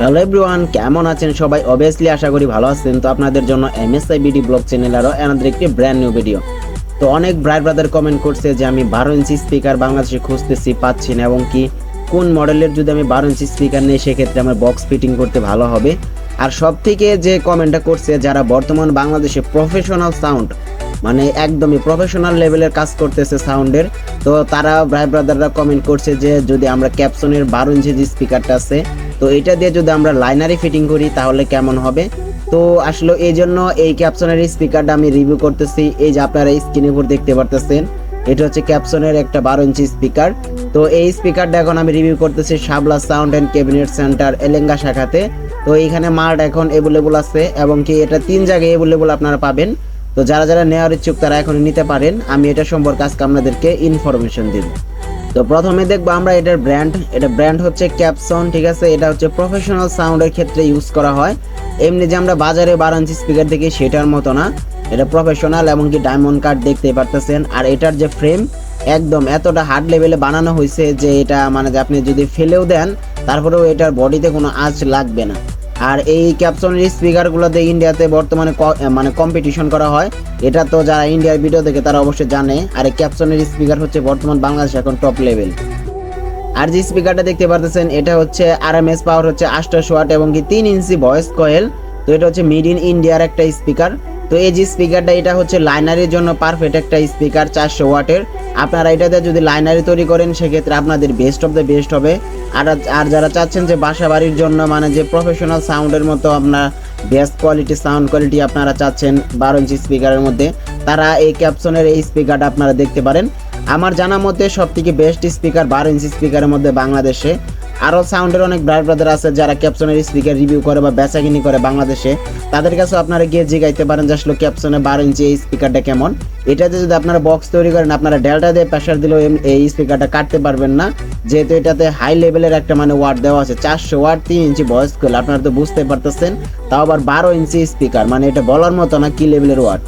Hello everyone কেমন আছেন সবাই? অবভিয়াসলি আশা করি ভালো আছেন। তো আপনাদের জন্য এমএসআই বিডি ব্লগ চ্যানেল আরও এনাদের একটি ব্র্যান্ড নিউ ভিডিও তো অনেক ব্রাইট ব্রাদার কমেন্ট করছে যে আমি বারো ইঞ্চি স্পিকার বাংলাদেশে খুঁজতেছি, পাচ্ছি না, এবং কি কোন মডেলের যদি আমি বারো ইঞ্চি স্পিকার নেই, সেক্ষেত্রে আমার বক্স ফিটিং করতে ভালো হবে। আর সব থেকে যে কমেন্টটা করছে, যারা বর্তমান বাংলাদেশে প্রফেশনাল সাউন্ড মানে একদমই প্রফেশনাল লেভেলের কাজ করতেছে সাউন্ডের তো তারা ভাই ব্রাদাররা কমেন্ট করছে যে যদি আমরা ক্যাপসনের বারো ইঞ্চি যে স্পিকারটা আছে তো এটা দিয়ে যদি আমরা লাইনারি ফিটিং করি, তাহলে কেমন হবে? তো আসলে এই জন্য এই ক্যাপসনের স্পিকারটা আমি রিভিউ করতেছি। এই যে আপনারা স্ক্রিনের উপর দেখতে পারতেছেন, এটা হচ্ছে ক্যাপসনের একটা বারো ইঞ্চি স্পিকার। তো এই স্পিকারটা এখন আমি রিভিউ করতেছি Shabla sound and cabinet centre Elenga শাখাতে। তো এইখানে মাল্ট এখন অ্যাভেলেবল আছে এবং কি এটা তিন জায়গায় অ্যাভেলেবল আপনারা পাবেন। তো যারা যারা নেওয়ার ইচ্ছুক তারা এখন নিতে পারেন। আমি এটা সম্পর্কে আজকে আপনাদেরকে ইনফরমেশন দিব। তো প্রথমে দেখব আমরা এটার ব্র্যান্ড এটা ব্র্যান্ড হচ্ছে ক্যাপসন ঠিক আছে? এটা হচ্ছে প্রফেশনাল সাউন্ডের ক্ষেত্রে ইউজ করা হয়। এমনি যে আমরা বাজারে বারো ইঞ্চি স্পিকার দেখি, সেটার মতো না। এটা প্রফেশনাল এমনকি ডায়মন্ড কার্ড দেখতে পারতেছেন। আর এটার যে ফ্রেম একদম এতটা হার্ড লেভেলে বানানো হয়েছে যে এটা মানে যে আপনি যদি ফেলেও দেন, তারপরেও এটার বডিতে কোনো আঁচ লাগবে না। আর এই ক্যাপসনের স্পিকারগুলোতে ইন্ডিয়াতে বর্তমানে মানে কম্পিটিশন করা হয়। এটা তো যারা ইন্ডিয়ার ভিডিও দেখে তারা অবশ্যই জানে। আর এই ক্যাপসনের স্পিকার হচ্ছে বর্তমান বাংলাদেশ এখন টপ লেভেল আর যে স্পিকারটা দেখতে পারতেছেন, এটা হচ্ছে আর এম এস পাওয়ার হচ্ছে আটশো ওয়াট এবং কি তিন ইঞ্চি ভয়েস কয়েল তো এটা হচ্ছে মিড ইন ইন্ডিয়ার একটা স্পিকার তো এই যে স্পিকারটা এটা হচ্ছে লাইনারির জন্য পারফেক্ট একটা স্পিকার চারশো ওয়াটের। আপনারা এটাতে যদি লাইনারি তৈরি করেন, সেক্ষেত্রে আপনাদের বেস্ট অফ দ্য বেস্ট হবে। আর আর যারা চাচ্ছেন যে বাসা বাড়ির জন্য মানে যে প্রফেশনাল সাউন্ডের মতো আপনার বেস্ট কোয়ালিটি সাউন্ড কোয়ালিটি আপনারা চাচ্ছেন বারো ইঞ্চি স্পিকারের মধ্যে, তারা এই ক্যাপসনের এই স্পিকারটা আপনারা দেখতে পারেন। আমার জানা মতে সব থেকে বেস্ট স্পিকার বারো ইঞ্চি স্পিকারের মধ্যে বাংলাদেশে। আরও সাউন্ডের অনেক ব্রাইট ব্রাদার আছে যারা ক্যাপসনের স্পিকার রিভিউ করে বা বেচাকিনি করে বাংলাদেশে। তাদের কাছে আপনারা গিয়ে জিগাইতে পারেন যে আসলে ক্যাপসনের বারো ইঞ্চি এই স্পিকারটা কেমন। এটাতে যদি আপনারা বক্স তৈরি করেন, আপনারা ডেল্টা দিয়ে প্রেশার দিলেও এই স্পিকারটা কাটতে পারবেন না। যেহেতু এটাতে হাই লেভেলের একটা মানে ওয়াট দেওয়া আছে, চারশো ওয়াট তিন ইঞ্চি ভয়েস কল আপনারা তো বুঝতে পারতেছেন। তাও আবার বারো ইঞ্চি স্পিকার মানে এটা বলার মতো না কি লেভেলের ওয়াট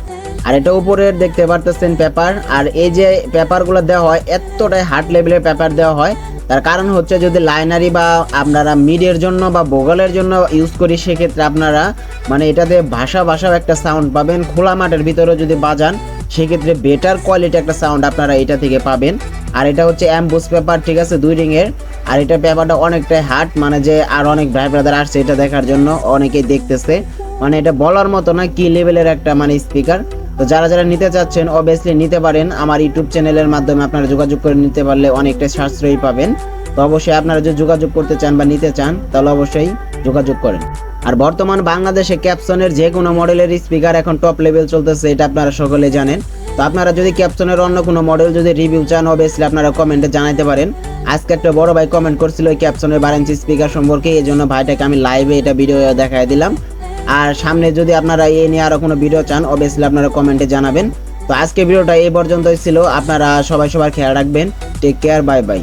আর এটা উপরের দেখতে পারতেছেন পেপার আর এই যে পেপারগুলো দেওয়া হয়, এতটাই হার্ড লেভেলের পেপার দেওয়া হয় তার কারণ হচ্ছে যদি লাইনারি বা আপনারা মিডের জন্য বা বোগালের জন্য ইউজ করি, সেক্ষেত্রে আপনারা মানে এটাতে ভাষা ভাষাও একটা সাউন্ড পাবেন। খোলা মাঠের ভিতরে যদি বাজান, সেক্ষেত্রে বেটার কোয়ালিটি একটা সাউন্ড আপনারা এটা থেকে পাবেন। আর এটা হচ্ছে অ্যাম্বুস পেপার ঠিক আছে? দুই রিংয়ের। আর এটা পেপারটা অনেকটাই হার্ড মানে যে আর অনেক ভাই ব্রাদার আসছে এটা দেখার জন্য অনেকেই দেখতেছে। মানে এটা বলার মতো না, কি লেভেলের একটা মানে স্পিকার তো যারা যারা নিতে চাচ্ছেন অবভিয়াসলি নিতে পারেন। আমার ইউটিউব চ্যানেলের মাধ্যমে আপনারা যোগাযোগ করে নিতে পারলে অনেকটা সাশ্রয়ী পাবেন। তো অবশ্যই আপনারা যদি যোগাযোগ করতে চান বা নিতে চান, তাহলে অবশ্যই যোগাযোগ করেন। আর বর্তমান বাংলাদেশে ক্যাপসনের যে কোনো মডেলের স্পিকার এখন টপ লেভেল চলতেছে, এটা আপনারা সকলে জানেন। তো আপনারা যদি ক্যাপসনের অন্য কোনো মডেল যদি রিভিউ চান অবভিয়াসলি আপনারা কমেন্টে জানাতে পারেন। আজকে একটা বড় ভাই কমেন্ট করছিল এই ক্যাপসনের বারেন্সি স্পিকার সম্পর্কে এই জন্য ভাইটাকে আমি লাইভে এটা ভিডিও দেখাই দিলাম। আর সামনে যদি আপনারা এই নিয়ে আরও কোনো ভিডিও চান অবভিয়াসলি আপনারা কমেন্টে জানাবেন। তো আজকে ভিডিওটা এই পর্যন্তই ছিল। আপনারা সবাই সবার খেয়াল রাখবেন। Take care bye bye